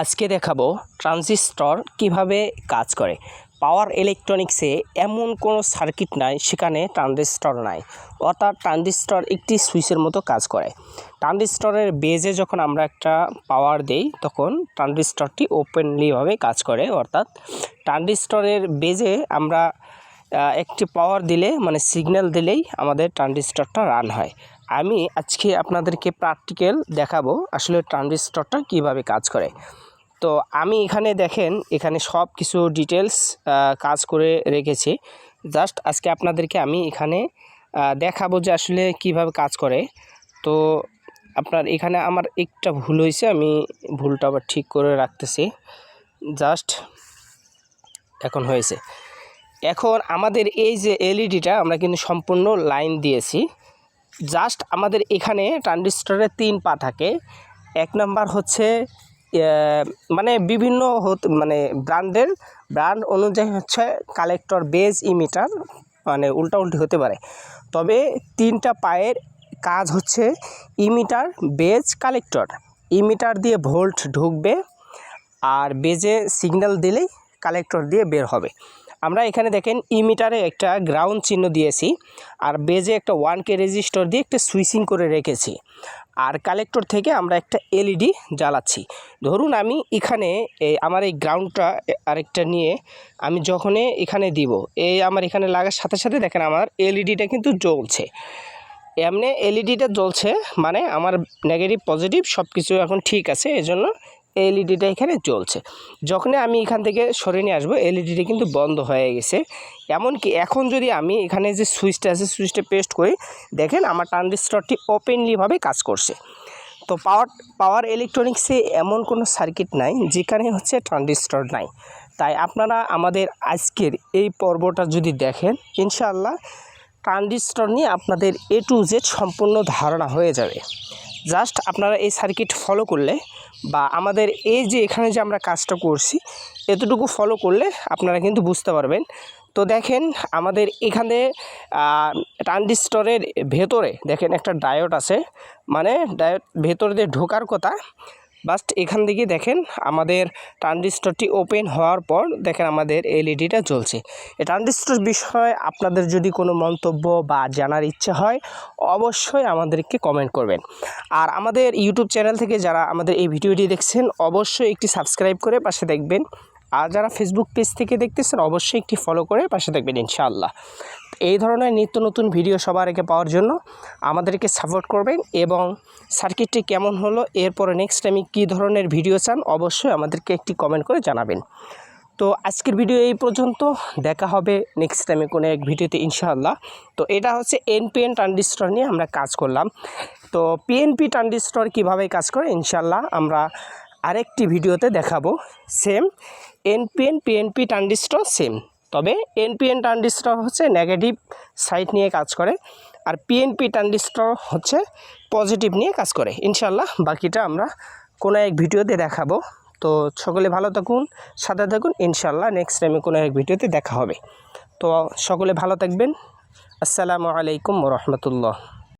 আজকে দেখাবো ট্রানজিস্টর কীভাবে কাজ করে। পাওয়ার ইলেকট্রনিক্সে এমন কোনো সার্কিট নাই, সেখানে ট্রানজিস্টর নাই। অর্থাৎ ট্রানজিস্টর একটি সুইচের মতো কাজ করে। ট্রানজিস্টরের বেজে যখন আমরা একটা পাওয়ার দেই, তখন ট্রানজিস্টরটি ওপেনলিভাবে কাজ করে। অর্থাৎ ট্রানজিস্টরের বেজে আমরা একটি পাওয়ার দিলে মানে সিগন্যাল দিলেই আমাদের ট্রানজিস্টরটা রান হয়। আমি আজকে আপনাদেরকে প্র্যাকটিক্যাল দেখাবো আসলে ট্রানজিস্টরটা কীভাবে কাজ করে। তো আমি এখানে দেখেন, এখানে সব কিছু ডিটেলস কাজ করে রেখেছি। জাস্ট আজকে আপনাদেরকে আমি এখানে দেখাবো যে আসলে কীভাবে কাজ করে। তো আপনার এখানে আমার একটা ভুল হয়েছে, আমি ভুলটা আবার ঠিক করে রাখতেছি। জাস্ট এখন হয়েছে। এখন আমাদের এই যে এলইডিটা আমরা কিন্তু সম্পূর্ণ লাইন দিয়েছি। জাস্ট আমাদের এখানে ট্রানজিস্টরের তিন পা থাকে। এক নাম্বার হচ্ছে মানে বিভিন্ন মানে ব্র্যান্ডের, ব্র্যান্ড অনুযায়ী হচ্ছে কালেক্টর বেজ ইমিটার মানে উল্টা উল্টি হতে পারে। তবে তিনটা পায়ের কাজ হচ্ছে ইমিটার, বেজ, কালেক্টর। ইমিটার দিয়ে ভোল্ট ঢুকবে আর বেজে সিগন্যাল দিলেই কালেক্টর দিয়ে বের হবে। আমরা এখানে দেখেন ইমিটারে একটা গ্রাউন্ড চিহ্ন দিয়েছি আর বেজে একটা ওয়ান কে রেজিস্টার দিয়ে একটা সুইচিং করে রেখেছি। আর কালেক্টর থেকে আমরা একটা এলইডি জ্বালাচ্ছি। ধরুন আমি এখানে আমার এই গ্রাউন্ডটা আরেকটা নিয়ে আমি যখনই এখানে দিব এই আমার এখানে লাগার সাথে সাথে দেখেন আমার এলইডিটা কিন্তু জ্বলছে। এমনি এলইডিটা জ্বলছে মানে আমার নেগেটিভ পজিটিভ সব কিছু এখন ঠিক আছে, এজন্য এলইডিটা এখানে চলছে যখনই আমি এখান থেকে সরে নিয়ে আসব, এলইডিটা কিন্তু বন্ধ হয়ে গেছে। এমনকি এখন যদি আমি এখানে যে সুইচটা আছে, সুইচটা পেস্ট করি, দেখেন আমার ট্রানজিস্টরটি ওপেনলিভাবে কাজ করছে। তো পাওয়ার পাওয়ার ইলেকট্রনিক্সে এমন কোনো সার্কিট নাই, যেখানে হচ্ছে ট্রানজিস্টর নাই। তাই আপনারা আমাদের আজকের এই পর্বটা যদি দেখেন, ইনশাআল্লাহ ট্রানজিস্টর নিয়ে আপনাদের এ টু জেড সম্পূর্ণ ধারণা হয়ে যাবে। জাস্ট আপনারা এই সার্কিট ফলো করলে বা আমাদের এই যে এখানে যে আমরা কাজটা করছি, এতটুকু ফলো করলে আপনারা কিন্তু বুঝতে পারবেন। তো দেখেন আমাদের এখানে ট্রানজিস্টরের ভেতরে দেখেন একটা ডায়োড আছে। মানে ডায়োড ভেতরে দিয়ে ঢোকার কথা বাস্ট এখান থেকে দেখেন আমাদের ট্রানজিস্টরটি ওপেন হওয়ার পর দেখেন আমাদের এলইডিটা জ্বলছে। এই ট্রানজিস্টর বিষয়ে আপনাদের যদি কোনো মন্তব্য বা জানার ইচ্ছা হয়, অবশ্যই আমাদেরকে কমেন্ট করবেন। আর আমাদের ইউটিউব চ্যানেল থেকে যারা আমাদের এই ভিডিওটি দেখছেন, অবশ্যই একটি সাবস্ক্রাইব করে পাশে দেখবেন। আর যারা ফেসবুক পেজ থেকে দেখতেছেন, অবশ্যই একটি ফলো করে পাশে দেখবেন ইনশাআল্লাহ। এই ধরনের নিত্য নতুন ভিডিও সবার আগে পাওয়ার জন্য আমাদেরকে সাপোর্ট করবেন এবং সার্কিটটি কেমন হলো, এরপরে নেক্সট টাইমে কী ধরনের ভিডিও চান, অবশ্যই আমাদেরকে একটি কমেন্ট করে জানাবেন। তো আজকের ভিডিও এই পর্যন্ত, দেখা হবে নেক্সট টাইমে কোনো এক ভিডিওতে ইনশাআল্লাহ। তো এটা হচ্ছে এনপিএন ট্রানজিস্টর নিয়ে আমরা কাজ করলাম। তো পিএনপি ট্রানজিস্টর কীভাবে কাজ করে, ইনশাআল্লাহ আমরা আরেকটি ভিডিওতে দেখাবো। Same NPN PNP transistor same তবে এনপিএন ট্রানজিস্টর হচ্ছে নেগেটিভ সাইড নিয়ে কাজ করে, আর পিএনপি ট্রানজিস্টর হচ্ছে পজিটিভ নিয়ে কাজ করে। ইনশাল্লাহ বাকিটা আমরা কোনো এক ভিডিওতে দেখাবো। তো সকলে ভালো থাকুন, সাথে থাকুন। ইনশাল্লাহ নেক্সট টাইমে কোনো এক ভিডিওতে দেখা হবে। তো সকলে ভালো থাকবেন। আসসালামু আলাইকুম রহমতুল্লাহ।